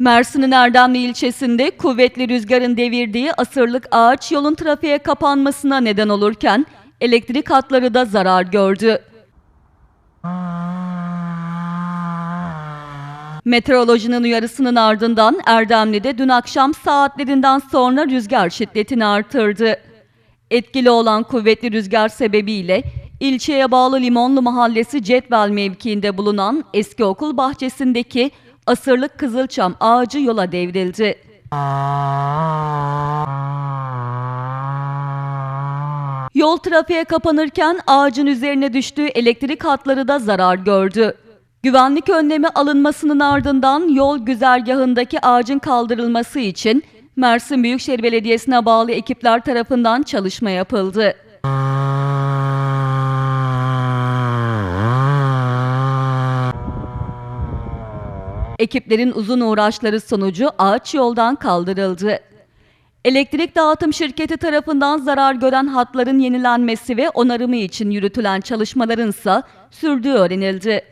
Mersin'in Erdemli ilçesinde kuvvetli rüzgarın devirdiği asırlık ağaç yolun trafiğe kapanmasına neden olurken elektrik hatları da zarar gördü. Meteorolojinin uyarısının ardından Erdemli'de dün akşam saatlerinden sonra rüzgar şiddetini artırdı. Etkili olan kuvvetli rüzgar sebebiyle ilçeye bağlı Limonlu Mahallesi Cetvel mevkiinde bulunan eski okul bahçesindeki asırlık kızılçam ağacı yola devrildi. Yol trafiğe kapanırken ağacın üzerine düştüğü elektrik hatları da zarar gördü. Güvenlik önlemi alınmasının ardından yol güzergahındaki ağacın kaldırılması için Mersin Büyükşehir Belediyesi'ne bağlı ekipler tarafından çalışma yapıldı. Ekiplerin uzun uğraşları sonucu ağaç yoldan kaldırıldı. Elektrik dağıtım şirketi tarafından zarar gören hatların yenilenmesi ve onarımı için yürütülen çalışmaların ise sürdüğü öğrenildi.